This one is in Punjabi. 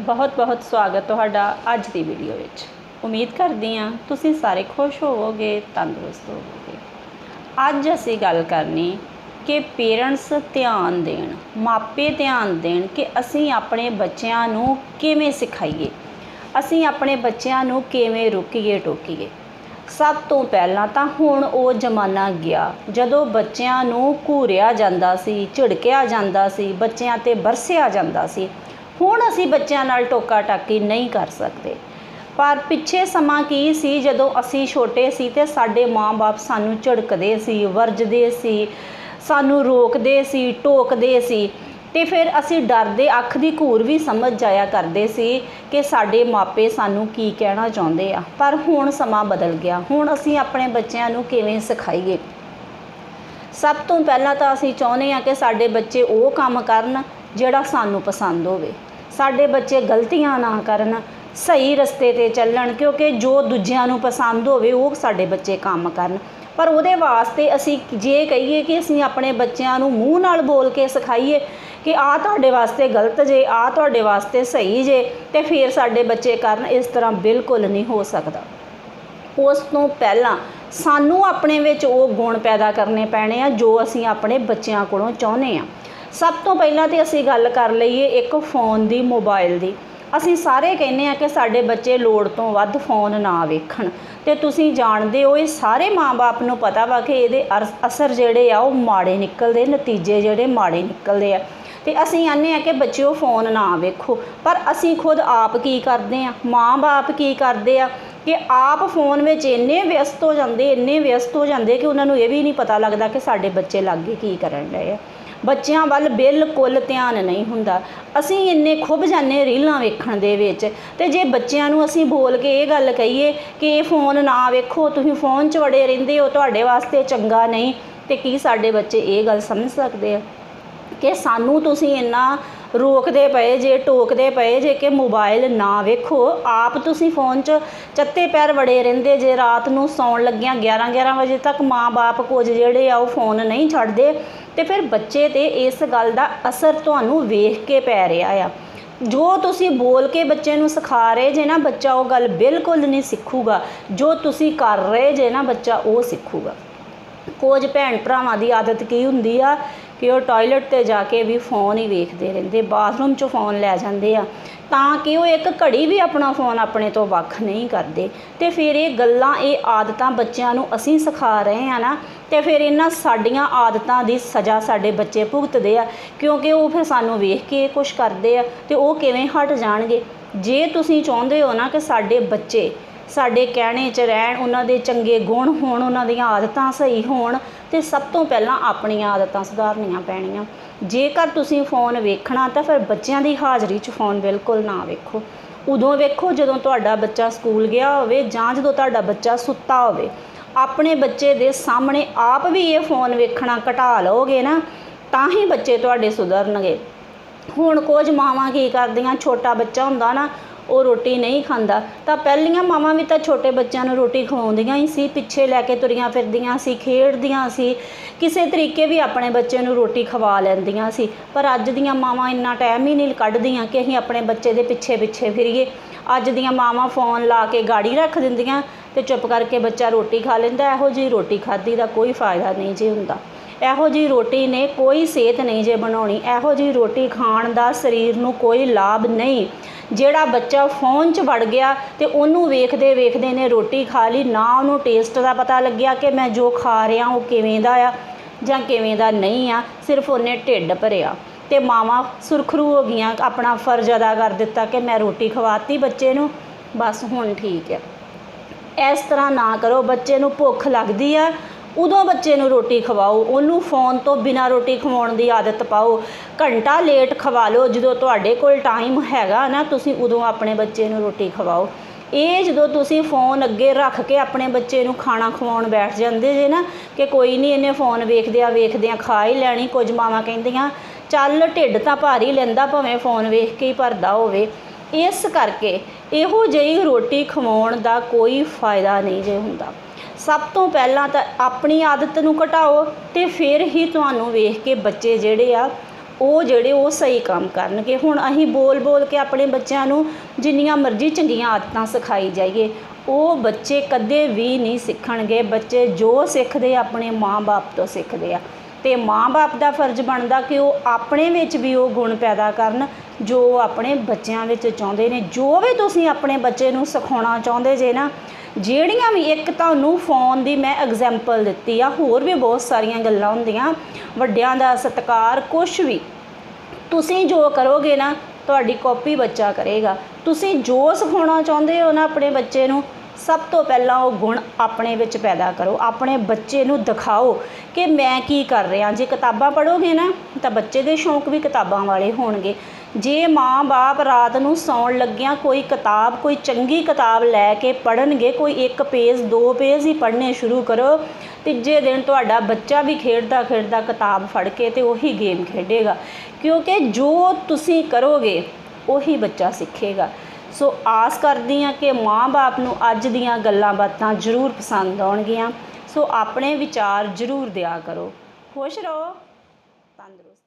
ਬਹੁਤ-ਬਹੁਤ ਸਵਾਗਤ ਤੁਹਾਡਾ ਅੱਜ ਦੀ ਵੀਡੀਓ ਵਿੱਚ। ਉਮੀਦ ਕਰਦੀ ਹਾਂ ਤੁਸੀਂ ਸਾਰੇ ਖੁਸ਼ ਹੋਵੋਗੇ, ਤੰਦਰੁਸਤ ਹੋਵੋਗੇ। ਅੱਜ ਅਸੀਂ ਗੱਲ ਕਰਨੀ ਕਿ ਪੇਰੈਂਟਸ ਧਿਆਨ ਦੇਣ, ਮਾਪੇ ਧਿਆਨ ਦੇਣ ਕਿ ਅਸੀਂ ਆਪਣੇ ਬੱਚਿਆਂ ਨੂੰ ਕਿਵੇਂ ਸਿਖਾਈਏ। ਅਸੀਂ ਆਪਣੇ ਬੱਚਿਆਂ ਨੂੰ ਕਿਵੇਂ ਰੋਕੀਏ, ਟੋਕੀਏ। ਸਭ ਤੋਂ ਪਹਿਲਾਂ ਤਾਂ ਹੁਣ ਉਹ ਜ਼ਮਾਨਾ ਗਿਆ ਜਦੋਂ ਬੱਚਿਆਂ ਨੂੰ ਘੂਰਿਆ ਜਾਂਦਾ ਸੀ, ਝਿੜਕਿਆ ਜਾਂਦਾ ਸੀ, ਬੱਚਿਆਂ ਤੇ ਬਰਸਿਆ ਜਾਂਦਾ ਸੀ। ਹੁਣ ਅਸੀਂ ਬੱਚਿਆਂ ਨਾਲ ਟੋਕਾ ਟਾਕੀ ਨਹੀਂ ਕਰ ਸਕਦੇ। ਪਰ ਪਿੱਛੇ ਸਮਾਂ ਕੀ ਸੀ? ਜਦੋਂ ਅਸੀਂ ਛੋਟੇ ਸੀ ਤੇ ਸਾਡੇ ਮਾਂ-ਬਾਪ ਸਾਨੂੰ ਝਿੜਕਦੇ ਸੀ, ਵਰਜਦੇ ਸੀ, ਸਾਨੂੰ ਰੋਕਦੇ ਸੀ, ਟੋਕਦੇ ਸੀ ਤੇ ਫਿਰ ਅਸੀਂ ਡਰਦੇ, ਅੱਖ ਦੀ ਘੂਰ ਵੀ ਸਮਝ ਜਾਇਆ ਕਰਦੇ ਸੀ ਕਿ ਸਾਡੇ ਮਾਪੇ ਸਾਨੂੰ ਕੀ ਕਹਿਣਾ ਚਾਹੁੰਦੇ ਆ। ਪਰ ਹੁਣ ਸਮਾਂ ਬਦਲ ਗਿਆ। ਹੁਣ ਅਸੀਂ ਆਪਣੇ ਬੱਚਿਆਂ ਨੂੰ ਕਿਵੇਂ ਸਿਖਾਈਏ? ਸਭ ਤੋਂ ਪਹਿਲਾਂ ਤਾਂ ਅਸੀਂ ਚਾਹੁੰਦੇ ਆ ਕਿ ਸਾਡੇ ਬੱਚੇ ਉਹ ਕੰਮ ਕਰਨ ਜਿਹੜਾ ਸਾਨੂੰ ਪਸੰਦ ਹੋਵੇ। ਸਾਡੇ ਬੱਚੇ ਗਲਤੀਆਂ ਨਾ ਕਰਨ, ਸਹੀ ਰਸਤੇ ਤੇ ਚੱਲਣ, ਕਿਉਂਕਿ ਜੋ ਦੂਜਿਆਂ ਨੂੰ ਪਸੰਦ ਹੋਵੇ, ਉਹ ਸਾਡੇ ਬੱਚੇ ਕੰਮ ਕਰਨ। ਪਰ ਉਹਦੇ ਵਾਸਤੇ ਅਸੀਂ ਜੇ ਕਹੀਏ ਕਿ ਅਸੀਂ ਆਪਣੇ ਬੱਚਿਆਂ ਨੂੰ ਮੂੰਹ ਨਾਲ ਬੋਲ ਕੇ ਸਿਖਾਈਏ ਕਿ ਆ ਤੁਹਾਡੇ ਵਾਸਤੇ ਗਲਤ ਜੇ ਆ ਤੁਹਾਡੇ ਵਾਸਤੇ ਸਹੀ ਜੇ, ਤੇ ਫਿਰ ਸਾਡੇ ਬੱਚੇ ਕਰਨ, ਇਸ ਤਰ੍ਹਾਂ ਬਿਲਕੁਲ ਨਹੀਂ ਹੋ ਸਕਦਾ। ਉਸ ਤੋਂ ਪਹਿਲਾਂ ਸਾਨੂੰ ਆਪਣੇ ਵਿੱਚ ਉਹ ਗੁਣ ਪੈਦਾ ਕਰਨੇ ਪੈਣੇ ਆ ਜੋ ਅਸੀਂ ਆਪਣੇ ਬੱਚਿਆਂ ਕੋਲੋਂ ਚਾਹੁੰਦੇ ਆ। ਸਭ ਤੋਂ ਪਹਿਲਾਂ ਤੇ ਅਸੀਂ ਗੱਲ ਕਰ ਲਈਏ ਇੱਕ ਫੋਨ ਦੀ, ਮੋਬਾਈਲ ਦੀ। ਅਸੀਂ ਸਾਰੇ ਕਹਿੰਦੇ ਆ ਕਿ ਸਾਡੇ ਬੱਚੇ ਲੋੜ ਤੋਂ ਵੱਧ ਫੋਨ ਨਾ ਵੇਖਣ। ਤੇ ਤੁਸੀਂ ਜਾਣਦੇ ਹੋ, ਇਹ ਸਾਰੇ ਮਾਪੇ ਨੂੰ ਪਤਾ ਵਾ ਕਿ ਇਹਦੇ ਅਰ- ਅਸਰ ਜਿਹੜੇ ਆ, ਉਹ ਮਾੜੇ ਨਿਕਲਦੇ, ਨਤੀਜੇ ਜਿਹੜੇ ਮਾੜੇ ਨਿਕਲਦੇ ਆ। ਤੇ ਅਸੀਂ ਆਨੇ ਆ ਕਿ ਬੱਚਿਓ ਫੋਨ ਨਾ ਵੇਖੋ। ਪਰ ਅਸੀਂ ਖੁਦ ਆਪ ਕੀ ਕਰਦੇ ਆ ਮਾਂ-ਬਾਪ ਕੀ ਕਰਦੇ ਆ ਕਿ ਆਪ ਫੋਨ ਵਿੱਚ ਇੰਨੇ ਵਿਅਸਤ ਹੋ ਜਾਂਦੇ, ਇੰਨੇ ਵਿਅਸਤ ਹੋ ਜਾਂਦੇ ਕਿ ਉਹਨਾਂ ਨੂੰ ਇਹ ਵੀ ਨਹੀਂ ਪਤਾ ਲੱਗਦਾ ਕਿ ਸਾਡੇ ਬੱਚੇ ਲਾਗੇ ਕੀ ਕਰਨ ਡਏ ਆ। ਬੱਚਿਆਂ ਵੱਲ ਬਿਲਕੁਲ ਧਿਆਨ ਨਹੀਂ ਹੁੰਦਾ। ਅਸੀਂ ਇੰਨੇ ਖੁੱਭ ਜਾਂਦੇ ਰੀਲਾਂ ਵੇਖਣ ਦੇ ਵਿੱਚ ਤੇ ਜੇ ਬੱਚਿਆਂ ਨੂੰ ਅਸੀਂ ਬੋਲ ਕੇ ਇਹ ਗੱਲ ਕਹੀਏ ਕਿ ਇਹ ਫੋਨ ਨਾ ਵੇਖੋ, ਤੁਸੀਂ ਫੋਨ 'ਚ ਵੜੇ ਰਹਿੰਦੇ ਹੋ, ਤੁਹਾਡੇ ਵਾਸਤੇ ਚੰਗਾ ਨਹੀਂ, ਤੇ ਕੀ ਸਾਡੇ ਬੱਚੇ ਇਹ ਗੱਲ ਸਮਝ ਸਕਦੇ ਆ? ਕਿ ਸਾਨੂੰ ਤੁਸੀਂ ਇੰਨਾ ਰੋਕਦੇ ਪਏ, ਜੇ ਟੋਕਦੇ ਪਏ, ਜੇ ਕਿ ਮੋਬਾਈਲ ਨਾ ਵੇਖੋ। ਆਪ ਤੁਸੀਂ ਫੋਨ 'ਚ ਚੱਤੇ ਪੈਰ ਵੜੇ ਰਹਿੰਦੇ, ਜੇ ਰਾਤ ਨੂੰ ਸੌਣ ਲੱਗਿਆਂ 11 11 ਵਜੇ ਤੱਕ ਮਾਂ-ਬਾਪ ਕੁਝ ਜਿਹੜੇ ਆ ਉਹ ਫੋਨ ਨਹੀਂ ਛੱਡਦੇ, ਤੇ ਫਿਰ ਬੱਚੇ ਤੇ ਇਸ ਗੱਲ ਦਾ ਅਸਰ ਤੁਹਾਨੂੰ ਵੇਖ ਕੇ ਪੈ ਰਿਹਾ ਆ। ਜੋ ਤੁਸੀਂ ਬੋਲ ਕੇ ਬੱਚੇ ਨੂੰ ਸਿਖਾ ਰਹੇ ਜੇ ਨਾ ਬੱਚਾ, ਉਹ ਗੱਲ ਬਿਲਕੁਲ ਨਹੀਂ ਸਿੱਖੂਗਾ। ਜੋ ਤੁਸੀਂ ਕਰ ਰਹੇ ਜੇ ਨਾ ਬੱਚਾ, ਉਹ ਸਿੱਖੂਗਾ। ਕੁਝ ਭੈਣ ਭਰਾਵਾਂ ਦੀ ਆਦਤ ਕੀ ਹੁੰਦੀ ਆ ਕਿ ਉਹ ਟਾਇਲਟ ਤੇ ਜਾ ਕੇ ਵੀ ਫੋਨ ਹੀ ਵੇਖਦੇ ਰਹਿੰਦੇ ਬਾਥਰੂਮ 'ਚੋਂ ਫੋਨ ਲੈ ਜਾਂਦੇ ਆ। ਤਾਂ ਕਿ ਉਹ ਇੱਕ ਘੜੀ ਵੀ ਆਪਣਾ ਫੋਨ ਆਪਣੇ ਤੋਂ ਵੱਖ ਨਹੀਂ ਕਰਦੇ। ਤੇ ਫਿਰ ਇਹ ਗੱਲਾਂ, ਇਹ ਆਦਤਾਂ ਬੱਚਿਆਂ ਨੂੰ ਅਸੀਂ ਸਿਖਾ ਰਹੇ ਆ ਨਾ, ਤੇ ਫਿਰ ਇਹਨਾਂ ਸਾਡੀਆਂ ਆਦਤਾਂ ਦੀ ਸਜ਼ਾ ਸਾਡੇ ਬੱਚੇ ਭੁਗਤਦੇ ਆ, ਕਿਉਂਕਿ ਉਹ ਫਿਰ ਸਾਨੂੰ ਵੇਖ ਕੇ ਕੁਝ ਕਰਦੇ ਆ, ਤੇ ਉਹ ਕਿਵੇਂ ਹਟ ਜਾਣਗੇ? ਜੇ ਤੁਸੀਂ ਚਾਹੁੰਦੇ ਹੋ ਨਾ ਕਿ ਸਾਡੇ ਬੱਚੇ ਸਾਡੇ ਕਹਿਣੇ 'ਚ ਰਹਿਣ, ਉਹਨਾਂ ਦੇ ਚੰਗੇ ਗੁਣ ਹੋਣ, ਉਹਨਾਂ ਦੀਆਂ ਆਦਤਾਂ ਸਹੀ ਹੋਣ ਤੇ ਸਭ ਤੋਂ ਪਹਿਲਾਂ ਆਪਣੀਆਂ ਆਦਤਾਂ ਸੁਧਾਰਨੀਆਂ ਪੈਣੀਆਂ। ਜੇਕਰ ਤੁਸੀਂ ਫੋਨ ਵੇਖਣਾ ਤਾਂ ਫਿਰ ਬੱਚਿਆਂ ਦੀ ਹਾਜ਼ਰੀ 'ਚ ਫੋਨ ਬਿਲਕੁਲ ਨਾ ਵੇਖੋ। ਉਦੋਂ ਵੇਖੋ ਜਦੋਂ ਤੁਹਾਡਾ ਬੱਚਾ ਸਕੂਲ ਗਿਆ ਹੋਵੇ ਜਾਂ ਜਦੋਂ ਤੁਹਾਡਾ ਬੱਚਾ ਸੁੱਤਾ ਹੋਵੇ। ਆਪਣੇ ਬੱਚੇ ਦੇ ਸਾਹਮਣੇ ਆਪ ਵੀ ਇਹ ਫੋਨ ਵੇਖਣਾ ਘਟਾ ਲਓਗੇ ਨਾ, ਤਾਂ ਹੀ ਬੱਚੇ ਤੁਹਾਡੇ ਸੁਧਰਨਗੇ। ਹੁਣ ਕੁਝ ਮਾਵਾਂ ਕੀ ਕਰਦੀਆਂ, ਛੋਟਾ ਬੱਚਾ ਹੁੰਦਾ ਨਾ ਉਹ ਰੋਟੀ ਨਹੀਂ ਖਾਂਦਾ। ਤਾਂ ਪਹਿਲੀਆਂ ਮਾਵਾਂ ਵੀ ਤਾਂ ਛੋਟੇ ਬੱਚਿਆਂ ਨੂੰ ਰੋਟੀ ਖਵਾਉਂਦੀਆਂ ਹੀ ਸੀ, ਪਿੱਛੇ ਲੈ ਕੇ ਤੁਰੀਆਂ ਫਿਰਦੀਆਂ ਸੀ, ਖੇਡਦੀਆਂ ਸੀ। ਕਿਸੇ ਤਰੀਕੇ ਵੀ ਆਪਣੇ ਬੱਚੇ ਨੂੰ ਰੋਟੀ ਖਵਾ ਲੈਂਦੀਆਂ ਸੀ। ਪਰ ਅੱਜ ਦੀਆਂ ਮਾਵਾਂ ਇੰਨਾ ਟਾਈਮ ਹੀ ਨਹੀਂ ਕੱਢਦੀਆਂ ਕਿ ਅਸੀਂ ਆਪਣੇ ਬੱਚੇ ਦੇ ਪਿੱਛੇ ਪਿੱਛੇ ਫਿਰੀਏ। ਅੱਜ ਦੀਆਂ ਮਾਵਾਂ ਫੋਨ ਲਾ ਕੇ ਗਾੜੀ ਰੱਖ ਦਿੰਦੀਆਂ ਤੇ ਚੁੱਪ ਕਰਕੇ ਬੱਚਾ ਰੋਟੀ ਖਾ ਲੈਂਦਾ। ਇਹੋ ਜਿਹੀ ਰੋਟੀ ਖਾਧੀ ਦਾ ਕੋਈ ਫਾਇਦਾ ਨਹੀਂ ਜੇ ਹੁੰਦਾ। ਇਹੋ ਜੀ ਰੋਟੀ ਨੇ ਕੋਈ ਸਿਹਤ ਨਹੀਂ ਜੇ ਬਣਾਉਣੀ। ਇਹੋ ਜੀ ਰੋਟੀ ਖਾਣ ਦਾ ਸਰੀਰ ਨੂੰ ਕੋਈ ਲਾਭ ਨਹੀਂ। ਜਿਹੜਾ ਬੱਚਾ ਫੋਨ 'ਚ ਵੜ ਗਿਆ ਤੇ ਉਹਨੂੰ ਵੇਖਦੇ ਵੇਖਦੇ ਨੇ ਰੋਟੀ ਖਾ ਲਈ, ਨਾ ਉਹਨੂੰ ਟੇਸਟ ਦਾ ਪਤਾ ਲੱਗਿਆ ਕਿ ਮੈਂ ਜੋ ਖਾ ਰਿਹਾ ਉਹ ਕਿਵੇਂ ਦਾ ਆ ਜਾਂ ਕਿਵੇਂ ਦਾ ਨਹੀਂ ਆ, ਸਿਰਫ ਉਹਨੇ ਢਿੱਡ ਭਰਿਆ। ਤੇ ਮਾਵਾਂ ਸੁਰਖਰੂ ਹੋ ਗਈਆਂ, ਆਪਣਾ ਫਰਜ਼ ਅਦਾ ਕਰ ਦਿੱਤਾ ਕਿ ਮੈਂ ਰੋਟੀ ਖਵਾਤੀ ਬੱਚੇ ਨੂੰ, ਬਸ ਹੁਣ ਠੀਕ ਹੈ ਇਸ ਤਰ੍ਹਾਂ ਨਾ ਕਰੋ, ਬੱਚੇ ਨੂੰ ਭੁੱਖ ਲੱਗਦੀ ਆ ਉਦੋਂ ਬੱਚੇ ਨੂੰ ਰੋਟੀ ਖਵਾਓ, ਉਹਨੂੰ ਫੋਨ ਤੋਂ ਬਿਨਾਂ ਰੋਟੀ ਖਵਾਉਣ ਦੀ ਆਦਤ ਪਾਓ। ਘੰਟਾ ਲੇਟ ਖਵਾ ਲਓ, ਜਦੋਂ ਤੁਹਾਡੇ ਕੋਲ ਟਾਈਮ ਹੈਗਾ ਨਾ, ਤੁਸੀਂ ਉਦੋਂ ਆਪਣੇ ਬੱਚੇ ਨੂੰ ਰੋਟੀ ਖਵਾਓ। ਇਹ ਜਦੋਂ ਤੁਸੀਂ ਫੋਨ ਅੱਗੇ ਰੱਖ ਕੇ ਆਪਣੇ ਬੱਚੇ ਨੂੰ ਖਾਣਾ ਖਵਾਉਣ ਬੈਠ ਜਾਂਦੇ ਜੇ ਨਾ, ਕਿ ਕੋਈ ਨਹੀਂ ਇਹਨੇ ਫੋਨ ਵੇਖਦਿਆਂ ਵੇਖਦਿਆਂ ਖਾ ਹੀ ਲੈਣੀ, ਕੁਝ ਮਾਵਾਂ ਕਹਿੰਦੀਆਂ, ਚੱਲ ਢਿੱਡ ਤਾਂ ਭਾਰੀ ਲੈਂਦਾ ਭਾਵੇਂ ਫੋਨ ਵੇਖ ਕੇ ਹੀ ਭਰਦਾ ਹੋਵੇ। ਇਸ ਕਰਕੇ ਇਹੋ ਜਿਹੀ ਰੋਟੀ ਖਵਾਉਣ ਦਾ ਕੋਈ ਫਾਇਦਾ ਨਹੀਂ ਜੇ ਹੁੰਦਾ। ਸਭ ਤੋਂ ਪਹਿਲਾਂ ਤਾਂ ਆਪਣੀ ਆਦਤ ਨੂੰ ਘਟਾਓ ਤੇ ਫਿਰ ਹੀ ਤੁਹਾਨੂੰ ਵੇਖ ਕੇ ਬੱਚੇ ਜਿਹੜੇ ਆ, ਉਹ ਜਿਹੜੇ ਉਹ ਸਹੀ ਕੰਮ ਕਰਨਗੇ। ਹੁਣ ਅਸੀਂ ਬੋਲ ਬੋਲ ਕੇ ਆਪਣੇ ਬੱਚਿਆਂ ਨੂੰ ਜਿੰਨੀਆਂ ਮਰਜ਼ੀ ਚੰਗੀਆਂ ਆਦਤਾਂ ਸਿਖਾਈ ਜਾਈਏ, ਉਹ ਬੱਚੇ ਕਦੇ ਵੀ ਨਹੀਂ ਸਿੱਖਣਗੇ। ਬੱਚੇ ਜੋ ਸਿੱਖਦੇ ਆਪਣੇ ਮਾਂ-ਬਾਪ ਤੋਂ ਸਿੱਖਦੇ ਆ। ਤੇ ਮਾਂ-ਬਾਪ ਦਾ ਫਰਜ਼ ਬਣਦਾ ਕਿ ਉਹ ਆਪਣੇ ਵਿੱਚ ਵੀ ਉਹ ਗੁਣ ਪੈਦਾ ਕਰਨ, ਜੋ ਆਪਣੇ ਬੱਚਿਆਂ ਵਿੱਚ ਚਾਹੁੰਦੇ ਨੇ। ਜੋ ਵੀ ਤੁਸੀਂ ਆਪਣੇ ਬੱਚੇ ਨੂੰ ਸਿਖਾਉਣਾ ਚਾਹੁੰਦੇ ਜੇ ਨਾ, ਜਿਹੜੀਆਂ ਵੀ, ਇੱਕ ਤੁਹਾਨੂੰ ਫੋਨ ਦੀ ਮੈਂ ਐਗਜ਼ਾਮਪਲ ਦਿੱਤੀ ਆ, ਹੋਰ ਵੀ ਬਹੁਤ ਸਾਰੀਆਂ ਗੱਲਾਂ ਹੁੰਦੀਆਂ। ਵੱਡਿਆਂ ਦਾ ਸਤਿਕਾਰ ਕੁਝ ਵੀ। ਤੁਸੀਂ ਜੋ ਕਰੋਗੇ ਨਾ, ਤੁਹਾਡੀ ਕਾਪੀ ਬੱਚਾ ਕਰੇਗਾ। ਤੁਸੀਂ ਜੋ ਸਿਖਾਉਣਾ ਚਾਹੁੰਦੇ ਹੋ ਨਾ ਆਪਣੇ ਬੱਚੇ ਨੂੰ ਸਭ ਤੋਂ ਪਹਿਲਾਂ ਉਹ ਗੁਣ ਆਪਣੇ ਵਿੱਚ ਪੈਦਾ ਕਰੋ, ਆਪਣੇ ਬੱਚੇ ਨੂੰ ਦਿਖਾਓ ਕਿ ਮੈਂ ਕੀ ਕਰ ਰਿਹਾ। ਜੇ ਕਿਤਾਬਾਂ ਪੜ੍ਹੋਗੇ ਨਾ, ਤਾਂ ਬੱਚੇ ਦੇ ਸ਼ੌਂਕ ਵੀ ਕਿਤਾਬਾਂ ਵਾਲੇ ਹੋਣਗੇ। ਜੇ ਮਾਂ-ਬਾਪ ਰਾਤ ਨੂੰ ਸੌਣ ਲੱਗਿਆਂ ਕੋਈ ਕਿਤਾਬ, ਕੋਈ ਚੰਗੀ ਕਿਤਾਬ ਲੈ ਕੇ ਪੜ੍ਹਨਗੇ, ਕੋਈ ਇੱਕ ਪੇਜ, ਦੋ ਪੇਜ ਹੀ ਪੜ੍ਹਨੇ ਸ਼ੁਰੂ ਕਰੋ, ਤੀਜੇ ਦਿਨ ਤੁਹਾਡਾ ਬੱਚਾ ਵੀ ਖੇਡਦਾ ਖੇਡਦਾ ਕਿਤਾਬ ਫੜ ਕੇ ਤੇ ਉਹੀ ਗੇਮ ਖੇਡੇਗਾ। ਕਿਉਂਕਿ ਜੋ ਤੁਸੀਂ ਕਰੋਗੇ, ਉਹੀ ਬੱਚਾ ਸਿੱਖੇਗਾ। ਸੋ ਆਸ ਕਰਦੀ ਹਾਂ ਕਿ ਮਾਂ-ਬਾਪ ਨੂੰ ਅੱਜ ਦੀਆਂ ਗੱਲਾਂ ਬਾਤਾਂ ਜ਼ਰੂਰ ਪਸੰਦ ਆਉਣਗੀਆਂ। ਸੋ ਆਪਣੇ ਵਿਚਾਰ ਜ਼ਰੂਰ ਦਿਆ ਕਰੋ। ਖੁਸ਼ ਰਹੋ, ਤੰਦਰੁਸਤ